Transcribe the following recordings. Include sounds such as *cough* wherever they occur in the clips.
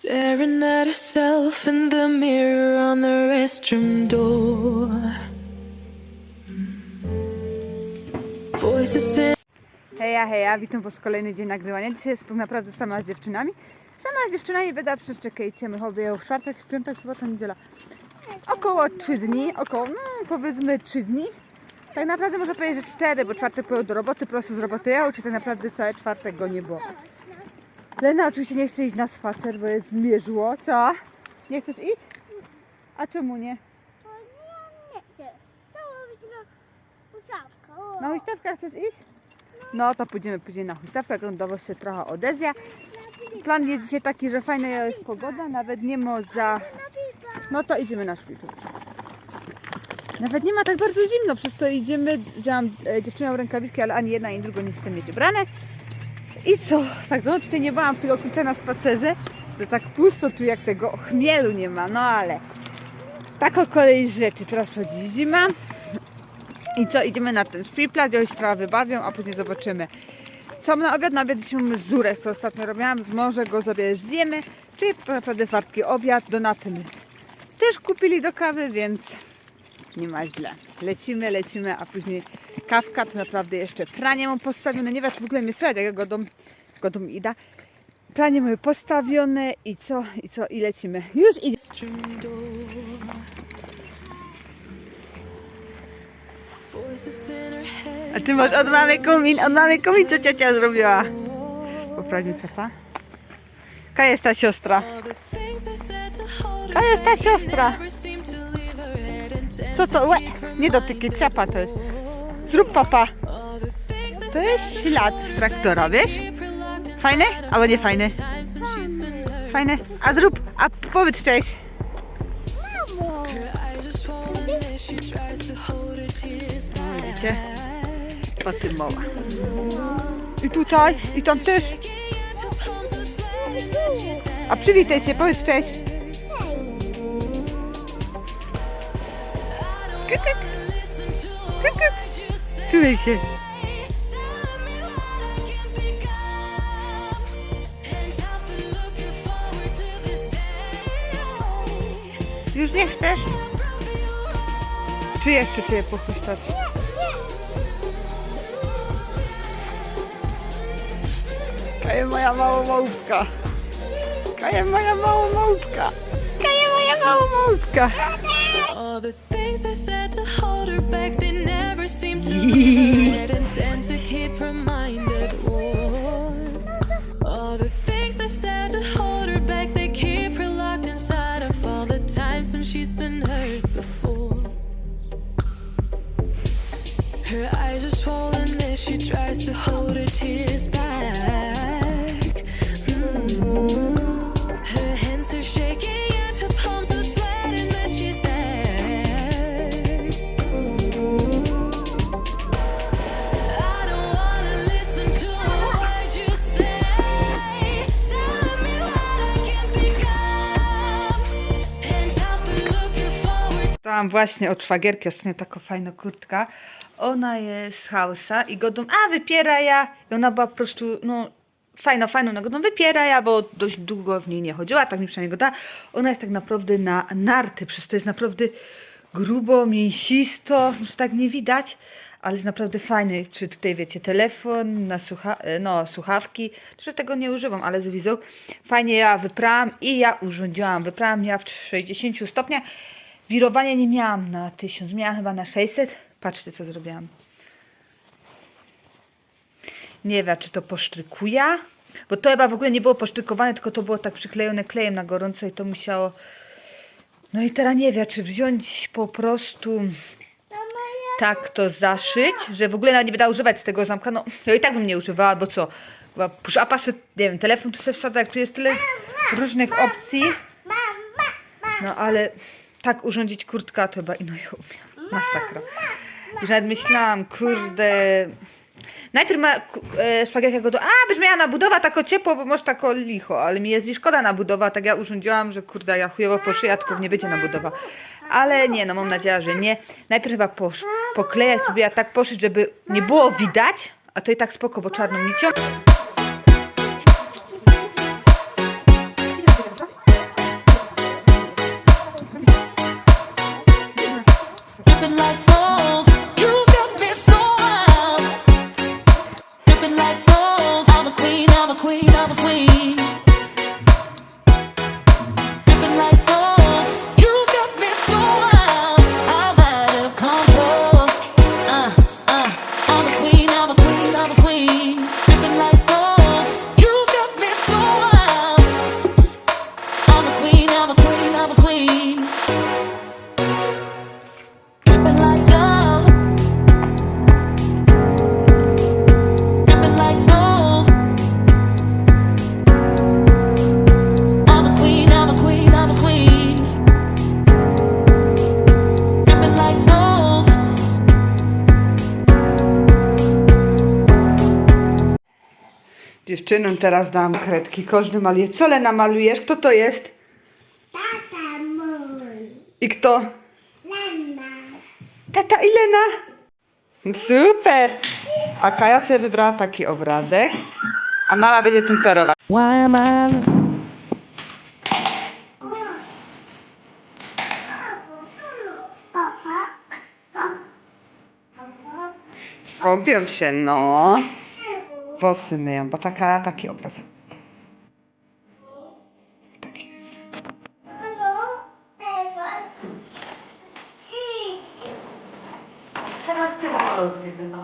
Staring at herself in the mirror on the restroom door. Voices in Heja, heja, witam Was kolejny dzień nagrywania. Dzisiaj jest tak naprawdę sama z dziewczynami. Sama z dziewczynami będę przez czekajcie, my chowy w czwartek, w piątek, sobota, niedziela. Około 3 dni, około, no powiedzmy 3 dni. Tak naprawdę można powiedzieć, że 4, bo czwartek pojechał do roboty, prosto z roboty jechał, czy tak naprawdę cały czwartek go nie było. Lena oczywiście nie chce iść na spacer, bo jest zmierzło. Co? Nie chcesz iść? A czemu nie? O nie, nie chcę. Chcę robić na ustawkę. Na huśtawkę chcesz iść? No to pójdziemy później na huśtawkę, gruntowo się trochę odezwie. Plan jest dzisiaj taki, że fajna jest pogoda, nawet nie ma za... No to idziemy na szpikulce. Nawet nie ma tak bardzo zimno, przez to idziemy, wzięłam e, dziewczyną rękawiczki, ale ani jedna, ani druga nie chce mieć ubrane. I co? Tak, no tutaj nie byłam w tego kurczę na spacerze, że tak pusto tu jak tego chmielu nie ma, no ale... Taką kolej rzeczy, teraz przychodzi zima, i co, idziemy na ten szpilplac, gdzie się trochę wybawią, a później zobaczymy. Co na obiad? Na obiad dzisiaj mamy co ostatnio robiłam, z może go sobie zjemy, czyli tak naprawdę wartki obiad, donaty my też kupili do kawy, więc nie ma źle. Lecimy, lecimy, a później kawka, to naprawdę jeszcze pranie mam postawione, czy w ogóle mnie słychać, jak go dom, go dom ida. Pranie mamy postawione i co, i co, i lecimy. Już idzie. A ty masz od mamy komin, od mamy komin, co ciocia zrobiła. Poprawił cepa. Ka jest ta siostra. To jest ta siostra. Co to? Łe, nie dotykaj, ciapa to jest. Zrób papa. To jest ślad z traktora, wiesz? of Albo nie hurt. Fajne. A zrób, a powiedz cześć. Widzicie? O tym mowa. I tutaj, i tam też. A przywitaj się, powiedz cześć. Forward to this day. Już nie chcesz? Czy jeszcze cię pochuśtać? Kaje moja mała małpka. Kaje moja mała małpka. Kaje moja mała małpka. All the things they said to hold her back, they never seem to *laughs* head and tend to keep her mind at war. All the things they said to hold her back, they keep her locked inside of all the times when she's been hurt before. Her eyes are swollen as she tries to hold her tears back. Mm. Her Dostałam właśnie od szwagierki ostatnio taką fajną kurtka. Ona jest z Hausa i go dom, a wypiera ja. I ona była po prostu, no fajna, fajną nagodą, wypiera ja, bo dość długo w niej nie chodziła, tak mi przynajmniej go da. Ona jest tak naprawdę na narty, przez to jest naprawdę grubo, mięsisto, może tak nie widać, ale jest naprawdę fajny. Czy tutaj wiecie, telefon, na słucha no, słuchawki, że tego nie używam, ale z wizą. Fajnie ja wyprałam i ja urządziłam. Wyprałam ja w 60 stopniach. Wirowania nie miałam na 1000, miałam chyba na 600. Patrzcie, co zrobiłam. Nie wiem, czy to posztrykuje, bo to chyba w ogóle nie było posztrykowane, tylko to było tak przyklejone klejem na gorąco i to musiało... No i teraz nie wiem, czy wziąć po prostu tak to zaszyć, że w ogóle nawet nie będę używać z tego zamka. No, ja i tak bym nie używała, bo co? Upa, se- nie wiem, telefon tu sobie wsadzę, jak tu jest tyle różnych opcji. No ale tak urządzić kurtka to chyba ino ją umiem. Masakra. Już nawet myślałam, kurde. Najpierw ma e, szwagierka go do, a byś miała na budowa tako ciepło, bo masz tako licho, ale mi jest i szkoda na budowa, tak ja urządziłam, że kurde, ja chujowo poszyja, tylko nie będzie na budowa. Ale nie, no mam nadzieję, że nie. Najpierw chyba posz, poklejać, próbuję tak poszyć, żeby nie było widać, a to i tak spoko, bo czarną nicią. queen. Dziewczynom teraz dam kredki. Każdy maluje. Co Lena malujesz? Kto to jest? Tata mój. I kto? Lena. Tata i Lena. Super! A Kaja sobie wybrała taki obrazek, a mama będzie temperować. Robią się, no. Włosy myją, bo taka, taki obraz. Taki. Teraz ty robimy.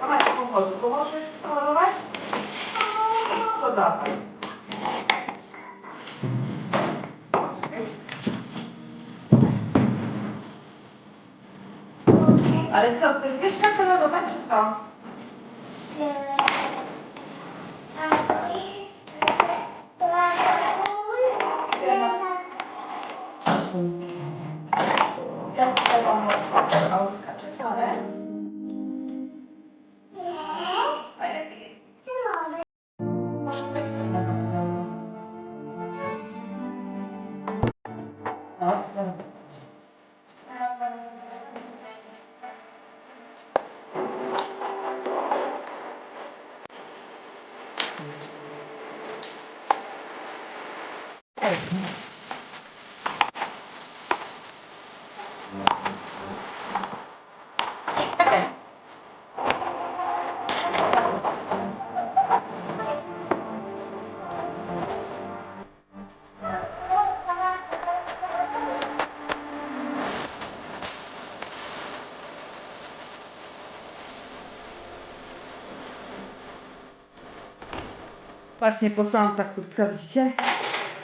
Mama ci pomoże. Pomożesz kolorować? To dawaj. Ale co, to jest mieszka kolorowa czy co? Właśnie posłałam tak kurtkę, widzicie?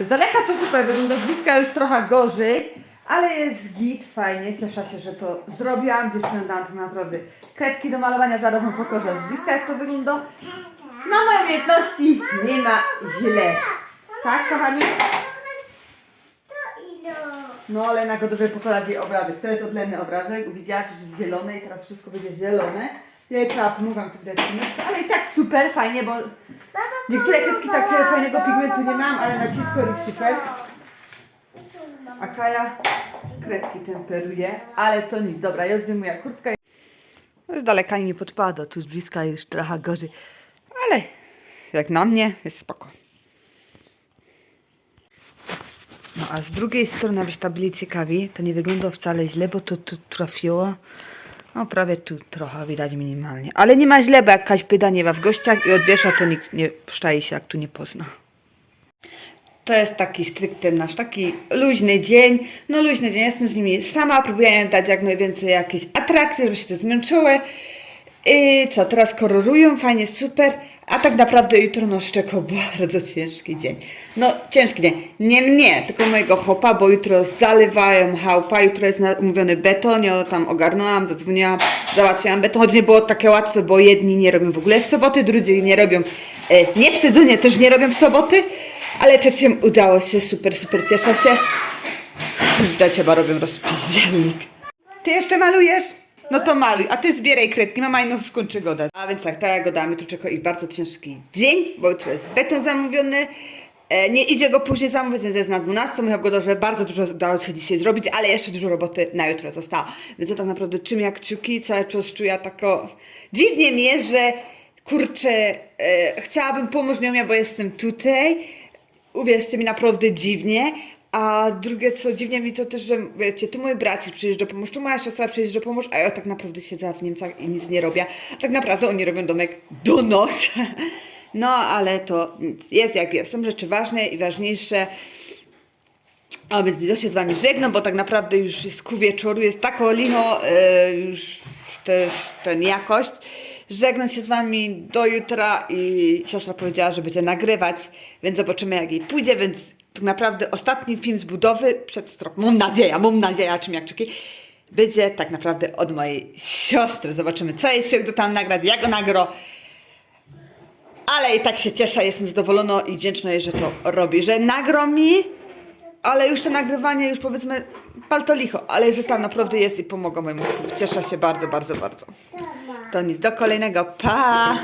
Z daleka to super wygląda, z bliska już trochę gorzej, ale jest git, fajnie, cieszę się, że to zrobiłam, dziewczynom dałam tak naprawdę kredki do malowania, zaraz wam pokażę z bliska jak to wygląda. Na moje umiejętności nie ma źle. Tak, kochani? To. No, ale na gotowy pokazać jej obrazek. To jest odlenny obrazek, widziałaś, że jest zielony i teraz wszystko będzie zielone. Ja jej trzeba pomogłam tu ciemnością, ale i tak super, fajnie, bo niektóre kredki takie fajnego pigmentu nie mam, ale nacisku jest super. A Kaja kredki temperuje, ale to nic. Dobra, ja zdejmuję kurtkę. No z daleka nie podpada, tu z bliska już trochę gorzej. Ale jak na mnie jest spoko. No a z drugiej strony, abyście byli ciekawi, to nie wygląda wcale źle, bo to tu trafiło. No prawie tu trochę widać minimalnie. Ale nie ma źle, bo jak jakaś pyda nie ma w gościach i odwiesza, to nikt nie szczai się, jak tu nie pozna. To jest taki stricte nasz taki luźny dzień. No luźny dzień, jestem z nimi sama, próbuję dać jak najwięcej jakiejś atrakcji, żeby się te zmęczyły. I co, teraz kolorują, fajnie, super. A tak naprawdę jutro no szczeko bardzo ciężki dzień. No ciężki dzień. Nie mnie, tylko mojego chopa, bo jutro zalewają chałupa, jutro jest umówiony beton, ja tam ogarnęłam, zadzwoniłam, załatwiałam beton, choć nie było takie łatwe, bo jedni nie robią w ogóle w soboty, drudzy nie robią, e, nie w sezonie też nie robią w soboty, ale czasem udało się, super, super, cieszę się. Widać, chyba robią rozpizdzielnik. Ty jeszcze malujesz? No to maluj, a ty zbieraj kredki, mama ino skończy go dać. A więc tak, jak go damy, to czeka ich bardzo ciężki dzień, bo jutro jest beton zamówiony. E, nie idzie go później zamówić, więc jest na 12. Mówię go, że bardzo dużo dało się dzisiaj zrobić, ale jeszcze dużo roboty na jutro zostało. Więc ja tak naprawdę czym jak kciuki, cały czas czuję tako... Dziwnie mi jest, że kurczę, e, chciałabym pomóc nią, bo jestem tutaj. Uwierzcie mi, naprawdę dziwnie. A drugie, co dziwnie mi to też, że wiecie, tu mój braci przyjeżdża pomóż, tu moja siostra przyjeżdża pomóż, a ja tak naprawdę siedzę w Niemcach i nic nie robię. Tak naprawdę oni robią domek do nos. No, ale to jest jak jest. Są rzeczy ważne i ważniejsze. A więc ja się z Wami żegnam, bo tak naprawdę już jest ku wieczoru, jest tak licho, e, już też ten jakość. Żegnam się z Wami do jutra i siostra powiedziała, że będzie nagrywać, więc zobaczymy jak jej pójdzie, więc tak naprawdę ostatni film z budowy przed strop, mam nadzieję, mam nadzieję, czym jak czuki, będzie tak naprawdę od mojej siostry. Zobaczymy, co jej się uda tam nagrać, jak go nagro. Ale i tak się cieszę, jestem zadowolona i wdzięczna jej, że to robi, że nagro mi ale już to nagrywanie, już powiedzmy, palto licho, ale że tam naprawdę jest i pomogą mojemu. Cieszę się bardzo, bardzo, bardzo. To nic, do kolejnego, pa!